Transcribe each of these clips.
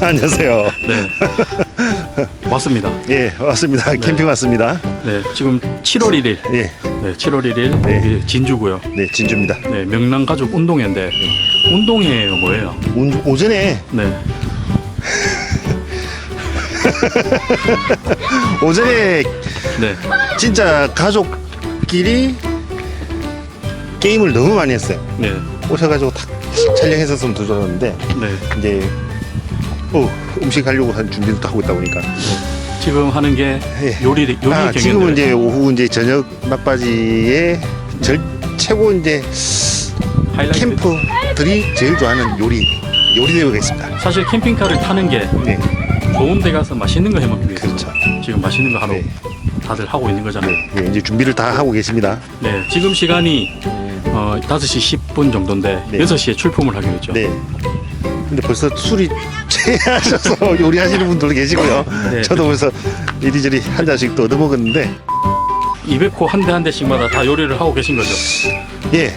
안녕하세요. 안녕하세요. 네. 왔습니다. 예, 왔습니다. 캠핑 왔습니다. 네. 지금 7월 1일. 예, 네. 7월 1일. 네. 여기 진주고요. 네, 진주입니다. 네. 명랑 가족 운동회인데 운동회예요, 뭐예요? 온- 오전에 네. 오전에 네. 진짜 가족끼리 게임을 너무 많이 했어요. 네. 오셔가지고 탁 촬영했었으면 더 좋았는데 네. 이제 어, 음식 하려고 한 준비를 또 하고 있다 보니까 지금 하는 게 예. 요리 요리 아. 지금은 이제 오후 이제 저녁 막바지에 절 최고 이제 하이라이트. 캠퍼들이 제일 좋아하는 요리 요리 대회가 있습니다. 사실 캠핑카를 타는 게 네, 좋은 데 가서 맛있는 거 해 먹기 위해서 그렇죠. 지금 맛있는 거 하러 네. 다들 하고 있는 거잖아요. 네, 이제 준비를 다 하고 계십니다. 네. 지금 시간이 어, 5시 10분 정도인데 네. 6시에 출품을 하기로 했죠. 네. 근데 벌써 술이 취하셔서 요리하시는 분들도 계시고요. 네. 저도 벌써 이리저리 한 잔씩 또 얻어먹었는데 200호 한 대 한 대씩마다 다 요리를 하고 계신 거죠. 예.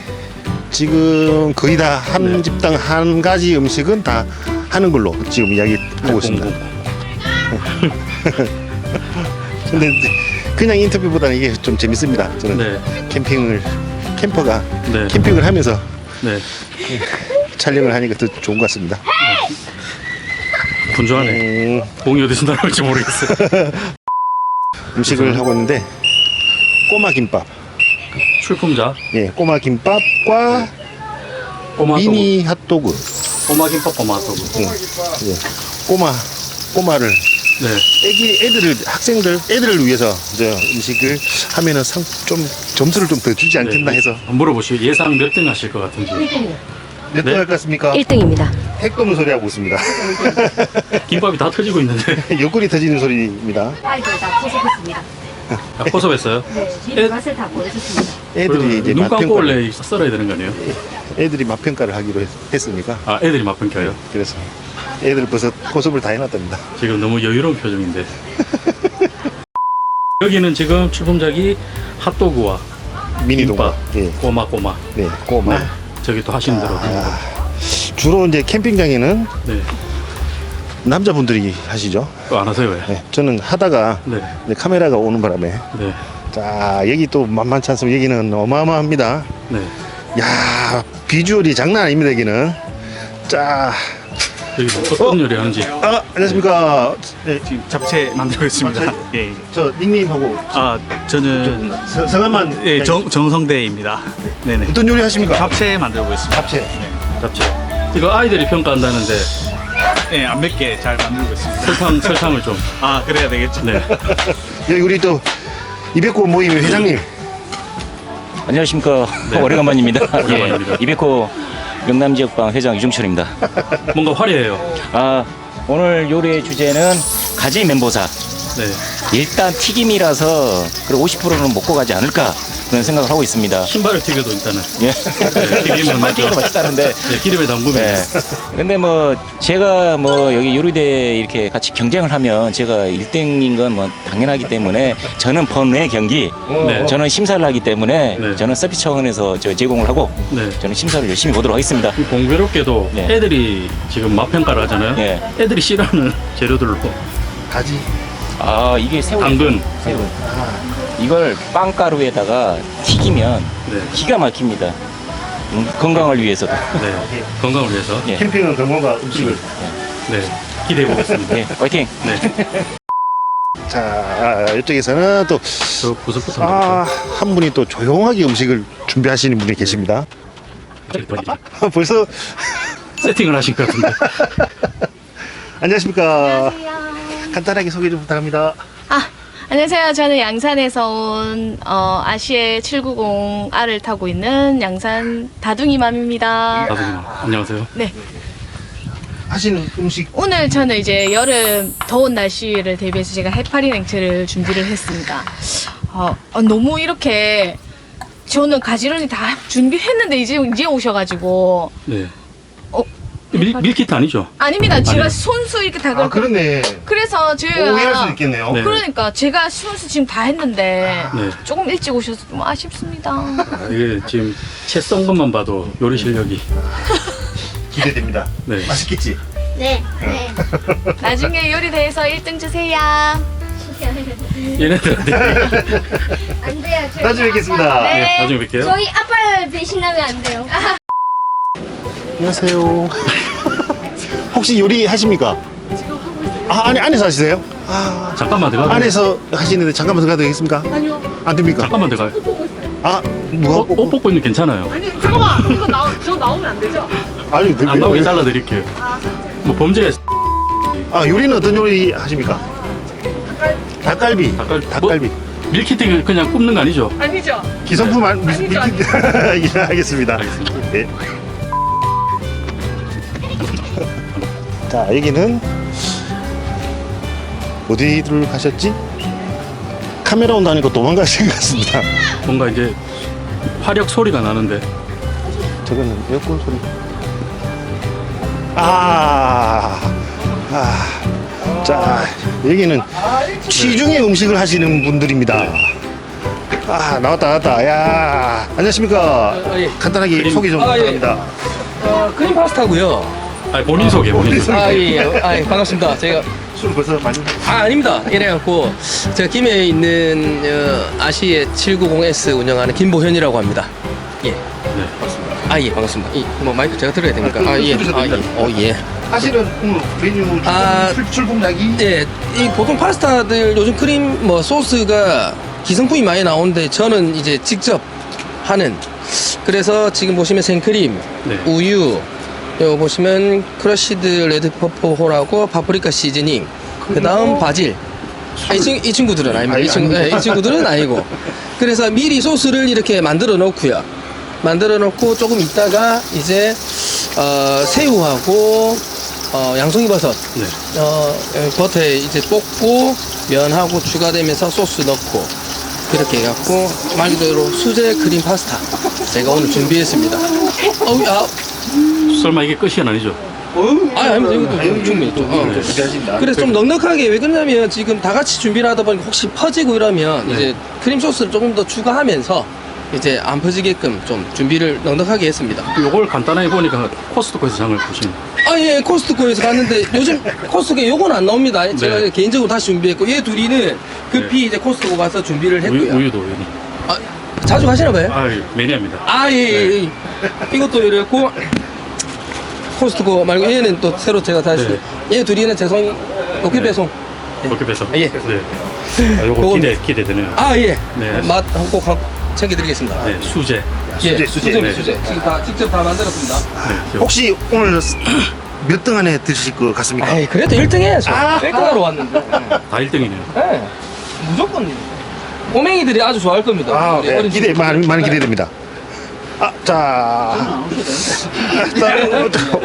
지금 거의 다한 네. 집당 한 가지 음식은 다 하는 걸로 지금 이야기 하고 있습니다. 공부. 근데 그냥 인터뷰보다는 이게 좀 재밌습니다. 저는 네. 캠핑을 캠퍼가 네. 캠핑을 하면서 네. 촬영을 하니까 더 좋은 것 같습니다. 분주하네. 음, 공이 어디서 날아올지 모르겠어요. 음식을 하고 있는데 꼬마 김밥. 출품자 예, 꼬마 김밥과 꼬마 미니 핫도그. 떡, 꼬마 김밥 꼬마 떡. 예, 예. 꼬마 꼬마를 네. 애기 애들을 학생들 애들을 위해서 저 음식을 하면은 상 좀 점수를 좀 더 주지 않겠나 네. 해서 한번 물어보시오. 예상 몇 등 하실 것 같은지. 몇 네. 등할것 같습니까? 1등입니다. 핵 끄는 소리 하고 있습니다. 김밥이 다 터지고 있는데. 옆구리 터지는 소리입니다. 아이들 다 포섭했습니다. 아, 포섭했어요. 네, 맛을 다 보여줬습니다. 애들이 이제 눈 감고 맛평가를 원래 썰어야 되는 거 아니에요? 애들이 맛평가를 하기로 했, 했으니까 아, 애들이 맛평 켜요. 그래서 애들 벌써 고습을 다 해놨답니다. 지금 너무 여유로운 표정인데. 여기는 지금 출품작이 핫도그와 미니 김밥, 동밥. 예, 꼬마 꼬마. 네, 꼬마. 네. 저기 또 하시는 대로. 아, 주로 이제 캠핑장에는 네. 남자분들이 하시죠. 또안 하세요, 왜? 네, 저는 하다가 네. 이제 카메라가 오는 바람에 네. 자 여기 또 만만치 않습니다. 여기는 어마어마합니다. 네. 야 비주얼이 장난 아닙니다. 여기는 자, 여기 어떤 요리 하는지. 아 안녕하십니까. 네, 지금 잡채 만들고 있습니다. 예. 저 닉네임하고 아 저는 서- 성함만 예, 정 정성대입니다. 네네. 어떤 요리 하십니까? 잡채 만들고 있습니다. 잡채. 잡채. 이거 아이들이 평가한다는데 예, 안 맵게 잘 만들고 있습니다. 설탕 설탕을 좀. 아 그래야 되겠죠. 네. 여기 우리 또 200호 모임 회장님. 안녕하십니까 네. 오래간만입니다. 오래간만입니다. 예, 이백호 명남지역방 회장 유종철입니다. 뭔가 화려해요. 아 오늘 요리의 주제는 가지 멘보사. 네. 일단 튀김이라서 그리고 50%는 먹고 가지 않을까 그런 생각을 하고 있습니다. 신발을 튀겨도 일단은. 예. 네, 튀김은 맞죠. 맛있다는데. 네, 기름에 담그면. 네. 근데 뭐 제가 뭐 여기 요리대 이렇게 같이 경쟁을 하면 제가 1등인 건 뭐 당연하기 때문에 저는 번외 경기 네. 저는 심사를 하기 때문에 네. 저는 서비스 차원에서 저 제공을 하고 네. 저는 심사를 열심히 보도록 하겠습니다. 공교롭게도 네. 애들이 지금 맛평가를 하잖아요. 예. 애들이 싫어하는 재료들로 가지. 아 이게 새우 당근. 새우 이걸 빵가루에다가 튀기면 네. 기가 막힙니다 음, 건강을 위해서도 네. 건강을 위해서. 예. 캠핑은 건강과 음식을. 네. 기대해 보겠습니다. 예, 화이팅 네. 자 아, 이쪽에서는 또저 구석부터 아, 한 분이 또 조용하게 음식을 준비하시는 분이 계십니다. 벌써 세팅을 하신 것 같은데. 안녕하십니까. 간단하게 소개 좀 부탁합니다. 아 안녕하세요. 저는 양산에서 온 어, 아시에 790R을 타고 있는 양산 다둥이맘입니다. 나중에 안녕하세요. 네. 하시는 음식 오늘 저는 이제 여름 더운 날씨를 대비해서 제가 해파리 냉채를 준비를 했습니다. 어, 어, 너무 이렇게 저는 가지런히 다 준비했는데 이제 이제 오셔가지고 네. 밀, 밀키트 아니죠? 아닙니다. 제가 아니요. 손수 이렇게 다 아, 걸. 그렇네. 그래서 제가 오해할 수 있겠네요. 네. 그러니까 제가 손수 지금 다 했는데 네. 조금 일찍 오셔서 좀 아쉽습니다. 아, 이게 지금 채 썬 것만 봐도 요리 실력이. 기대됩니다. 네. 맛있겠지? 네. 네. 나중에 요리 대회에서 1등 주세요. 얘네들한테. 안 돼요. 저희 나중에 뵙겠습니다. 아빠- 네, 나중에 뵐게요. 저희 아빠를 배신하면 안 돼요. 안녕하세요. 혹시 요리 하십니까? 아, 아니, 안에서 하시세요? 아, 잠깐만 들어가. 안에서 하시는데 잠깐만 들어가도 되겠습니까? 아니요. 안 됩니까? 잠깐만 들어가. 아, 옷, 뭐가 옷 벗고 있는 게 괜찮아요. 아니, 그, 안 나오게 잘라 드릴게요. 뭐 범죄 아, 요리는 어떤 요리 하십니까? 닭갈비. 닭갈비. 닭갈비. 밀키트 그냥 굽는 거 아니죠? 기성품 안, 미, 미, 예, 알겠습니다. 알겠습니다. 네. 자, 여기는 어디를 가셨지? 카메라 온다니까 도망가신 것 같습니다. 뭔가 이제 화력 소리가 나는데 저거는 에어컨 소리. 아, 아, 자, 여기는 시중의 음식을 하시는 분들입니다. 아, 나왔다, 나왔다. 야, 안녕하십니까. 예. 간단하게 그림. 소개 좀 아, 예. 부탁합니다. 어, 크림 파스타고요. 아니 본인 소개 본인 소개. 아, 예, 예. 아, 예, 반갑습니다. 제가 술 벌써 많이. 아, 아닙니다. 이래갖고 제가 김해에 있는 어, 아시에 790S 운영하는 김보현이라고 합니다. 예. 네, 맞습니다. 아, 예, 반갑습니다. 이, 뭐 마이크 제가 들어야 됩니까? 아, 아, 예. 들으셔도 아, 예. 됩니다. 어, 예. 사실은 오늘 메뉴 출품, 아, 출- 출품작이 예, 이 보통 파스타들 요즘 크림 뭐 소스가 기성품이 많이 나오는데 저는 이제 직접 하는 그래서 지금 보시면 생크림, 네. 우유, 요 보시면 크러쉬드 레드 퍼포홀하고 파프리카 시즈닝, 그 다음 바질. 아, 이, 친, 이 친구들은 아닙니다. 이, 아니, 친구, 아닙니다. 예, 이 친구들은 아니고. 그래서 미리 소스를 이렇게 만들어 놓고요. 만들어 놓고 조금 있다가 이제 어, 새우하고 어, 양송이버섯 네. 어, 에, 버터에 이제 볶고 면하고 추가되면서 소스 넣고 그렇게 해갖고 말 그대로 수제 크림 파스타 제가 오늘 준비했습니다. 어우, 아, 설마 이게 끝이 아니죠? 아, 아닙니다. 이것도 충분히 좀. 어. 기대하십니다. 그래서 좀 넉넉하게 왜 그러냐면 지금 다 같이 준비를 하다 보니까 혹시 퍼지고 이러면 네. 이제 크림 소스를 조금 더 추가하면서 이제 안 퍼지게끔 좀 준비를 넉넉하게 했습니다. 요걸 간단하게 보니까 코스트코에서 장을 보신. 아, 예, 코스트코에서 갔는데 요즘 코스트코에 요건 안 나옵니다. 제가 네. 개인적으로 다시 준비했고 얘 둘이는 급히 이제 코스트코 가서 준비를 우유, 했고요. 우유도 우유. 아, 자주 가시나 봐요? 아 매니아입니다. 아, 예, 예, 예. 이것도 이랬고, 코스트코 말고 얘는 또 새로 제가 다시, 네. 얘 둘이는 재성이 로켓 네. 배송. 이렇게 빼서. 예. 네. 아, 요거 요건- 기대 기대되네요. 아, 예. 네. 맛꼭 챙겨드리겠습니다. 네, 수제. 예, 수제, 수제. 수제, 네. 수제. 지금 다 직접 다 만들었습니다. 네, 요- 혹시 오늘 몇 등 안에 드실 것 같습니까? 아이, 그래도 1등 해야죠. 아. 1등하러 왔는데. 다 1등이네요. 네. 무조건. 꼬맹이들이 아주 좋아할 겁니다. 아, 우리 네. 어린 기대. 많이, 많이 네. 기대됩니다. 아, 자, 저,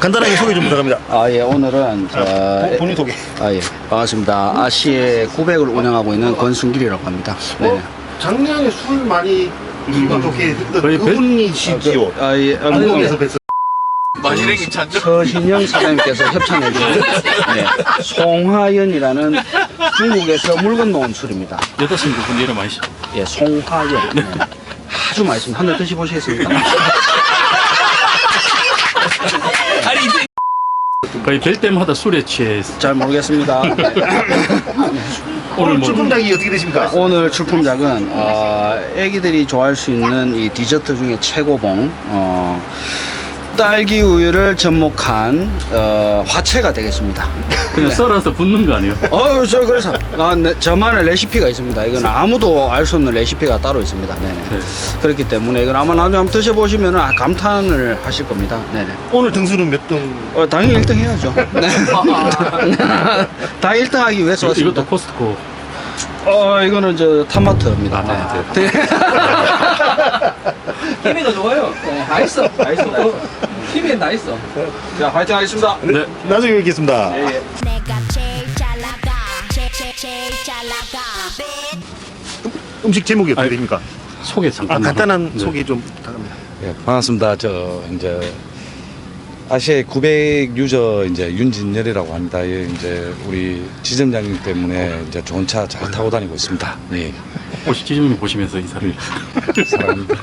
간단하게 소개 좀 부탁합니다. 아, 예, 오늘은, 저, 본- 본인 소개. 아, 예, 반갑습니다. 아시의 900을 운영하고 있는 권순길이라고 합니다. 네. 어, 작년에 술 많이 기분 좋게 했던 거의 배- 그분이시지요. 아, 예, 아, 한국에서 뵀어. 마시랭이 찬조. 서신영 사장님께서 협찬해 주신 네, 송화연이라는 중국에서 물 건너온 술입니다. 여자친구 분 이름 아시죠? 예, 송화연. 네. 아주 맛있습니다. 한잔 드셔보시겠습니까? 아니, 이제 거의 뵐 때마다 술에 취해 잘 모르겠습니다. 오늘 오늘 뭐 출품작이 어떻게 되십니까? 오늘 출품작은 어, 애기들이 좋아할 수 있는 이 디저트 중에 최고봉 어, 딸기 우유를 접목한 어, 화채가 되겠습니다. 그냥 썰어서 붓는 거 아니에요? 어, 저 그래서 아, 네, 저만의 레시피가 있습니다. 이건 아무도 알 수 없는 레시피가 따로 있습니다. 네네. 네. 그렇기 때문에 이건 아마 나중에 한번 드셔보시면 아, 감탄을 하실 겁니다. 네네. 오늘 등수는 몇 등? 어, 당연히 1등 해야죠. 네. 다 1등 하기 위해서 왔습니다. 이것도 코스트코. 어, 이거는 저 타마트입니다. 아, 네. 힘이 좋아요. 네. 다 있어. 힘이 다 있어. 자, 화이팅 하겠습니다. 네. 나중에 뵙겠습니다. 내가 제일 잘 나가. 제일 제일 제일 잘 나가. 음식 제목이 어떻게 아니, 됩니까? 소개 아, 잠깐. 간단한 네. 소개 좀 부탁합니다. 예, 반갑습니다. 저 이제 아시아의 900 유저 이제 윤진열이라고 합니다. 예, 이제 우리 지점장님 때문에 이제 좋은 차 잘 타고 다니고 있습니다. 네. 혹시 지점님 보시면서 인사를. 사랑합니다.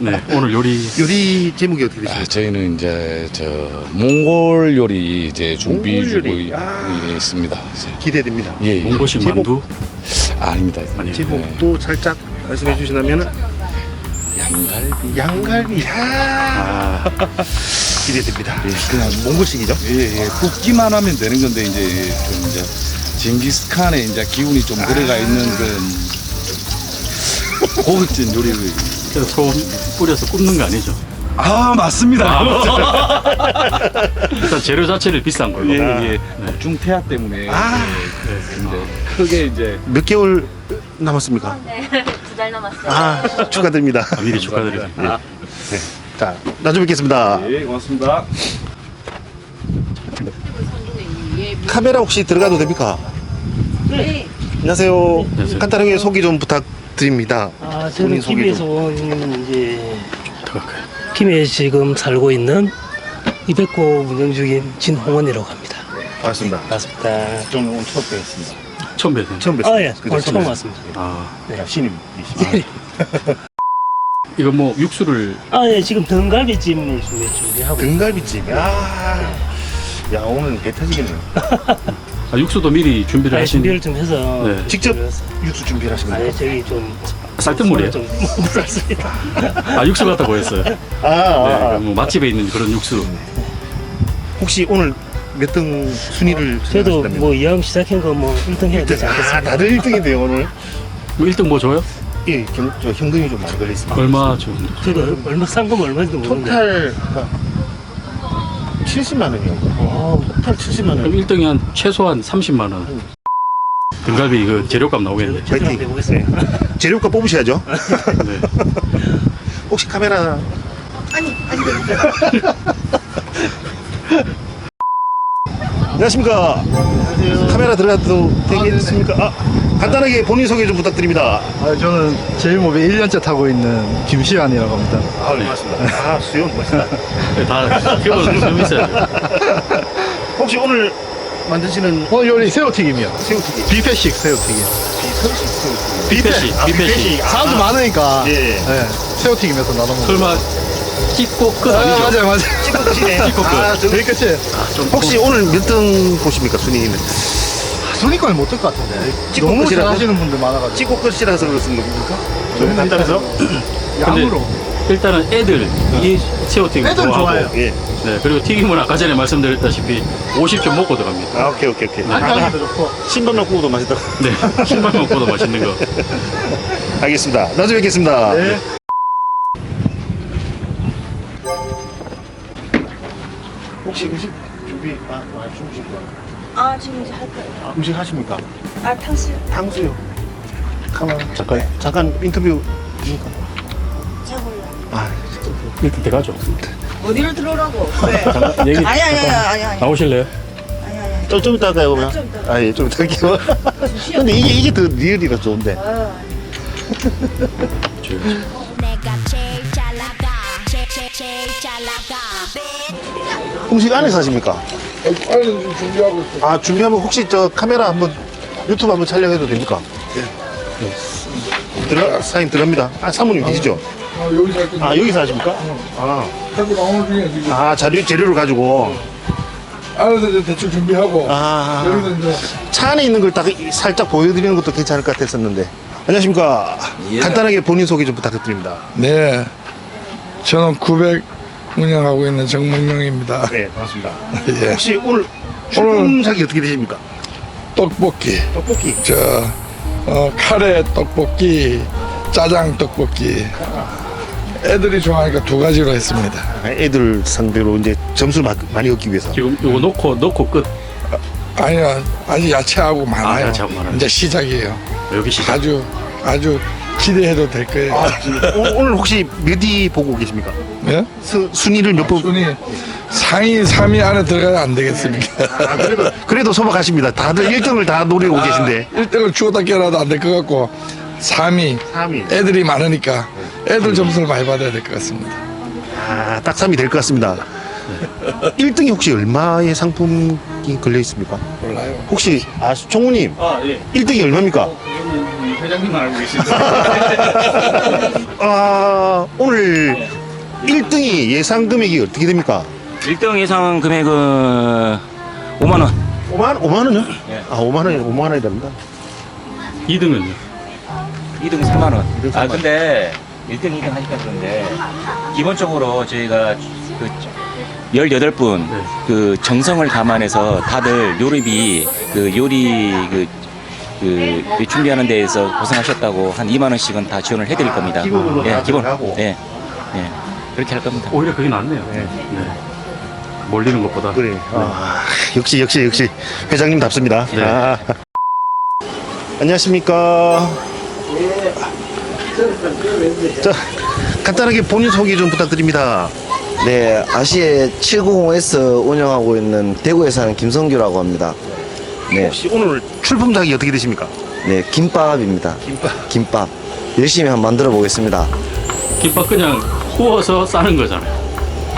네, 오늘 요리 요리 제목이 어떻게 되십니까? 아, 저희는 이제 저 몽골 요리 이제 준비 몽골 중에 요리. 아. 있습니다. 이제. 기대됩니다. 예, 예. 몽고식 제목- 만두. 아닙니다. 아니요. 제목도 살짝 말씀해 주신다면 양갈비. 양갈비. 아, 아, 기대됩니다. 그냥 몽골식이죠? 예, 예. 굽기만 하면 되는 건데 이제 좀 이제 징기스칸의 이제 기운이 좀 들어가 있는 그 고급진 요리를 그래서 소금 뿌려서 굽는 거 아니죠? 아 맞습니다. 일단 재료 자체를 비싼 걸로. 예, 예. 네. 중태아 때문에 아. 예, 이제 크게 이제 몇 개월 남았습니까? 네, 두 달 남았어요. 아, 축하드립니다. 아, 미리 축하드립니다. 자, 나중에 뵙겠습니다. 예 고맙습니다. 카메라 혹시 들어가도 됩니까? 네. 안녕하세요. 안녕하세요. 간단하게 소개 좀 부탁드립니다. 아, 본인 저는 소개 김해에서 좀. 온 이제. 김해에 지금 살고 있는 이백고 운영 중인 진홍원이라고 합니다. 반갑습니다. 반갑습니다. 저는 오늘 처음 뵙겠습니다. 처음 뵈세요. 처음 뵙습니다. 아, 예. 오늘 처음 왔습니다. 아, 네. 신임이십니다. 이거 뭐 육수를 아, 예. 지금 등갈비찜을 준비, 준비하고 등갈비찜. 야, 야 오늘 배 터지겠네요. 아, 육수도 미리 준비를 아, 하신 준비를 좀 해서 네. 직접 육수 준비를 하신 아, 거예요? 예, 저기 좀 쌀뜨물이에요? 좀 쌀습니다. 아 육수 같다고 했어요. 네, 아, 아, 아. 뭐 맛집에 있는 그런 육수. 혹시 오늘 몇 등 순위를 저도 생각하신다면? 뭐 이왕 시작한 거 뭐 1등 해야 되지 아, 않겠습니까? 다들 1등인데요 오늘. 뭐 1등 뭐 줘요? 예, 경, 저 현금이 좀 많이 걸려 있습니다. 얼마 줘? 저도 얼마 상금 얼마인지도 모르는데 토탈 70만 원이요. 어, 토탈 70만 그럼 원. 1등이 한 최소한 30만 원. 등갈비 이거 재료값 나오겠네. 파이팅. 해보겠습니다. 재료값 뽑으셔야죠. 네. 혹시 카메라 안녕하십니까. 카메라 들어가도 되겠습니까? 아, 간단하게 본인 소개 좀 부탁드립니다. 아, 저는 제일모빌 1년째 타고 있는 김시환이라고 합니다. 아, 고맙습니다. 아, 수영 멋있다. 네, 다 기본 좀 있어야 돼요. 혹시 오늘 만드시는 오늘 요리 새우튀김이요. 새우튀김. 뷔페식 새우튀김. 뷔페식, 아, 뷔페식. 사람도 많으니까 예. 네, 새우튀김에서 나눠 먹는 설마 찍고 끝 아, 아니죠? 맞아요, 맞아요. 찍고 끝이네. 찍고 끝. 아, 저, 제일 끝이 좀 혹시 오늘 몇 등 보십니까, 순위는? 순위권을 못들것 같은데. 찍고 너무 끝이라고? 잘하시는 분들 많아가지고. 찍고 끝이라서 그렇습니까? 너무 간단해서? 양으로. 일단은 애들 이 새우튀김 좋아하고 좋아해요. 예. 네, 그리고 튀김은 아까 전에 말씀드렸다시피 50점 먹고 들어갑니다. 아, 오케이, 오케이, 오케이. 안양도 좋고. 신발만 구워도 맛있다고. 네, 신발 먹고도 맛있는 거. 알겠습니다. 나중에 뵙겠습니다. 네. 혹시 음식 준비, 아, 아 준비실 거 아, 지금 이제 할 거예요. 아, 음식 하십니까? 아, 탕수육. 탕수요. 가만, 잠깐, 잠깐 인터뷰 입니까? 잘 몰라. 아, 일단 들어가죠. 어디로 들어오라고? 왜? 잠깐 얘기 아니, 아니, 아니, 아니, 아니. 나오실래요? 아니, 아니. 좀, 좀 이따 할까요, 그러면? 좀 이따. 아, 예, 좀 이따 할게요. 근데 이게, 이게 더 리얼이라 좋은데. 내가 제일 잘 나가. 제일, 제일, 제일 잘 나가. 음식 안에서 하십니까? 안에서 지금 준비하고 있어요. 아, 준비하면 혹시 저 카메라 한번, 유튜브 한번 촬영해도 됩니까? 예. 들어, 사장님 들어갑니다. 아, 사모님 계시죠? 아, 여기서 하십니까? 아. 아, 자료, 재료를 가지고. 안에서 이제 대충 준비하고. 아. 여기서 이제 차 안에 있는 걸 딱 살짝 보여드리는 것도 괜찮을 것 같았었는데. 안녕하십니까. 간단하게 본인 소개 좀 부탁드립니다. 네. 저는 900 운영하고 있는 정문명입니다. 네, 반갑습니다. 예. 혹시 오늘 출근사기 어떻게 되십니까? 떡볶이. 떡볶이. 저, 어, 카레 떡볶이, 짜장 떡볶이. 애들이 좋아하니까 두 가지로 했습니다. 애들 상대로 이제 점수를 마- 많이 얻기 위해서. 지금 이거 놓고 놓고 끝. 아니요, 아직 야채하고 많아요. 야채하고 많아요. 이제 시작이에요. 여기 시작. 아주, 아주 기대해도 될 거예요. 아, 오- 오늘 혹시 몇 위 보고 계십니까? 예? 수, 순위를 몇 번? 순위 상위 3위 안에 들어가야 안 되겠습니까? 아, 그래도, 그래도 소박하십니다. 다들 1등을 다 노리고 계신데. 1등을 주었다 깨라도 안 될 것 같고 3위 3위. 애들이 많으니까 애들 점수를 많이 받아야 될 것 같습니다. 아, 딱 3위 될 것 같습니다. 일 1등이 혹시 얼마의 상품이 걸려 있습니까? 몰라요. 혹시 아 총무님 아, 예. 1등이 얼마입니까? 회장님만 알고 계시죠? 아 오늘 1등이 예상 금액이 어떻게 됩니까? 1등 예상 금액은 5만 원. 5만 5만 원요? 예. 아 5만 원이 5만 원이 됩니다. 2등은요? 2등 3만 원. 아 근데 1등 2등 하니까 그런데 기본적으로 저희가 그 18분 네. 그 정성을 감안해서 다들 요리비 그 요리 그, 그 준비하는 데에서 고생하셨다고 한 2만 원씩은 다 지원을 해드릴 겁니다. 기본으로 다 기본. 들어가고. 예. 예. 그렇게 할 겁니다. 오히려 그게 낫네요. 네. 몰리는 것보다. 그래. 아, 역시 역시 역시 회장님답습니다. 네. 아. 안녕하십니까. 자 간단하게 본인 소개 좀 부탁드립니다. 네, 아시에 790S 운영하고 있는 대구에 사는 김성규라고 합니다. 네, 혹시 오늘 출품작이 어떻게 되십니까? 네, 김밥입니다. 김밥. 김밥. 열심히 한번 만들어 보겠습니다. 김밥 그냥 구워서 싸는 거잖아요.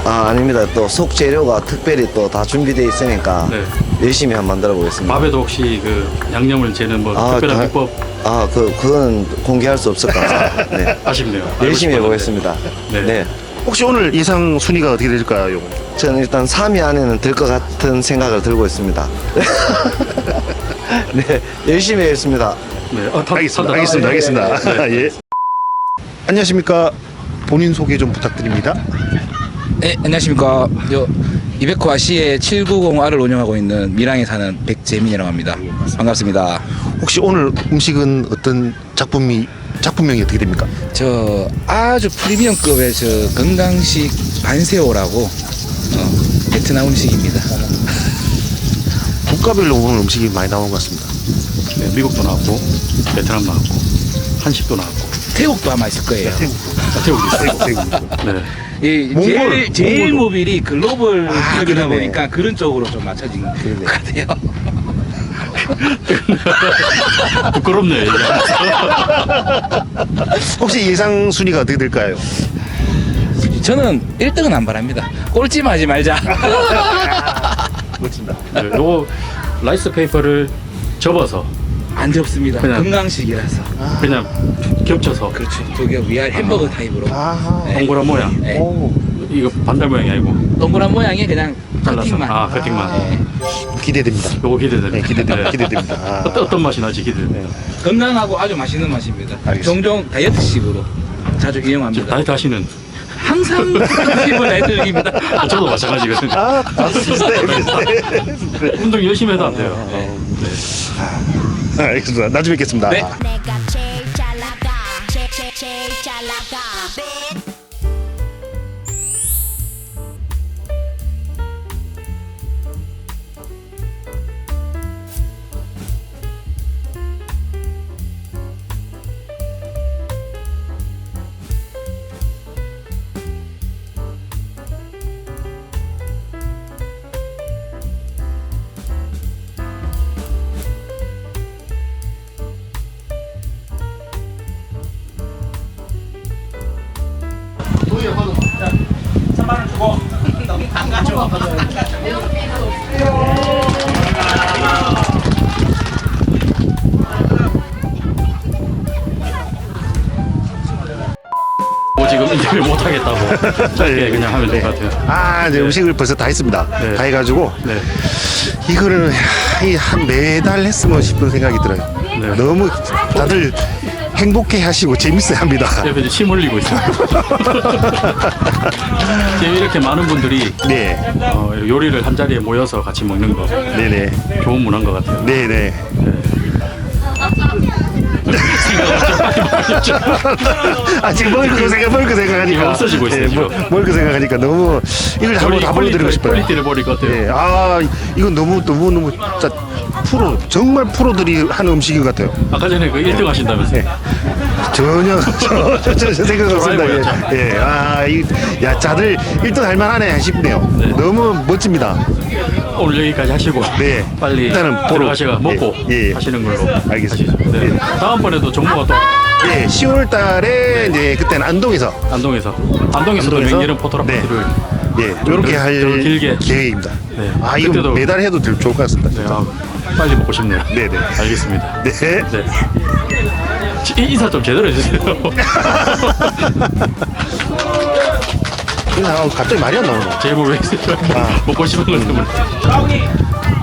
아, 아닙니다. 또 속 재료가 특별히 또 다 준비되어 있으니까 네. 열심히 한번 만들어 보겠습니다. 밥에도 혹시 그 양념을 재는 뭐 아, 특별한 다- 비법 아, 그, 그건 공개할 수 없을 것 같습니다. 네. 아쉽네요. 알고 열심히 싶었는데. 해보겠습니다. 네. 네. 혹시 오늘 예상 순위가 어떻게 될까요? 저는 일단 3위 안에는 들 것 같은 생각을 들고 있습니다. 네, 열심히 하겠습니다. 네. 어, 다- 알겠습니다. 다- 알겠습니다. 알겠습니다. 네. 예. 안녕하십니까. 본인 소개 좀 부탁드립니다. 네, 안녕하십니까. 요 이베코 아시에 790R을 운영하고 있는 밀양에 사는 백재민이라고 합니다. 반갑습니다. 혹시 오늘 음식은 어떤 작품이 작품명이 어떻게 됩니까? 저 아주 프리미엄급의 저 건강식 반세오라고 어, 베트남 음식입니다. 국가별로 오늘 음식이 많이 나온 것 같습니다. 네, 미국도 나왔고 베트남 나왔고 한식도 나왔고 태국도 아마 있을 거예요. 아, 태국도 있어요. 태국, 태국. 네. 이 몽골, 제일 제일 몽골도. 모빌이 글로벌 아, 기업이다 그러네. 보니까 그런 쪽으로 좀 맞춰진 것 같아요. 부끄럽네요. 얘기하면서. 혹시 예상 순위가 어떻게 될까요? 저는 1등은 안 바랍니다. 꼴찌 하지 말자. 멋진다. 네, 요거 라이스 페이퍼를 접어서 안 접습니다. 그냥- 건강식이라서. 그냥 겹쳐서 그렇죠. 저게 위아래 햄버거 타입으로. 아, 네. 동그란 모양. 네. 오, 이거 반달 모양이 아니고 동그란 모양의 그냥 잘라서. 커팅만. 아, 커팅만. 네. 기대됩니다. 요거 기대됩니다. 네, 기대됩니다. 네. 기대됩니다. 아. 어떤, 어떤 맛이 나지 기대됩니다. 건강하고 아주 맛있는 맛입니다. 알겠습니다. 종종 다이어트식으로 자주 이용합니다. 다이어트 하시는 항상 다이어트 다이어트입니다. 아, 저도 마찬가지거든요. 아, 비슷해, 비슷해. 운동 열심히 해도 안 돼요. 네. 아, 알겠습니다. 나중에 뵙겠습니다. 네. 짧게 그냥 하면 될 것 같아요. 아, 이제 음식을 벌써 다 했습니다. 네. 다 해가지고 네. 이거를 이한 매달 했으면 싶은 생각이 들어요. 네. 너무 다들 행복해 하시고 재밌어 합니다. 옆에 이제 침 흘리고 있어요. 지금 이렇게 많은 분들이 네, 어, 요리를 한 자리에 모여서 같이 먹는 거 네네, 좋은 문화인 것 같아요. 네네. 아 지금 먹을 거 생각, 거 생각하니까 없어지고 있어요, 네, 지금. 거 생각하니까 너무 이걸 한번 다 보여드리고 싶어요. 퀄리티를 버릴 것 같아요. 네, 아 이건 너무 너무 너무 진짜 프로 정말 프로들이 하는 음식인 것 같아요. 아까 전에 그 1등 하신다면서요? 전혀 저, 저, 저 생각 없습니다. 예, 예. 아, 이, 야, 다들 1등 할 만하네 싶네요. 네. 너무 멋집니다. 오늘 여기까지 하시고 네. 빨리 일단은 보러. 들어가시가 먹고 예, 예. 하시는 걸로 알겠습니다. 하시죠. 네. 다음번에도 정모가 또 예, 10월 달에 이제 그때는 안동에서 안동에서 안동에서도 안동에서? 맹일은 포토라 네. 파티를 예, 이렇게 할 좀 길게. 계획입니다. 네. 아, 이거 그때도- 매달 해도 될- 좋을 것 같습니다. 네. 아, 빨리 먹고 싶네요. 네네. 알겠습니다. 네. 네. 지- 인사 좀 제대로 해주세요. 아, 갑자기 말이 안 나오네. 제목 왜 있어요? 먹고 싶은 것 때문에.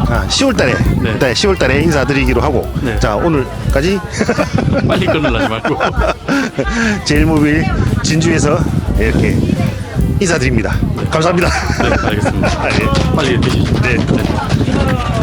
아, 10월 달에, 네. 네. 10월 달에 인사드리기로 하고. 네. 자, 오늘까지. 빨리 끊으려지 말고. 제일모빌 진주에서 이렇게 인사드립니다. 감사합니다. 네, 알겠습니다. 아, 예. 빨리 드시죠. 네.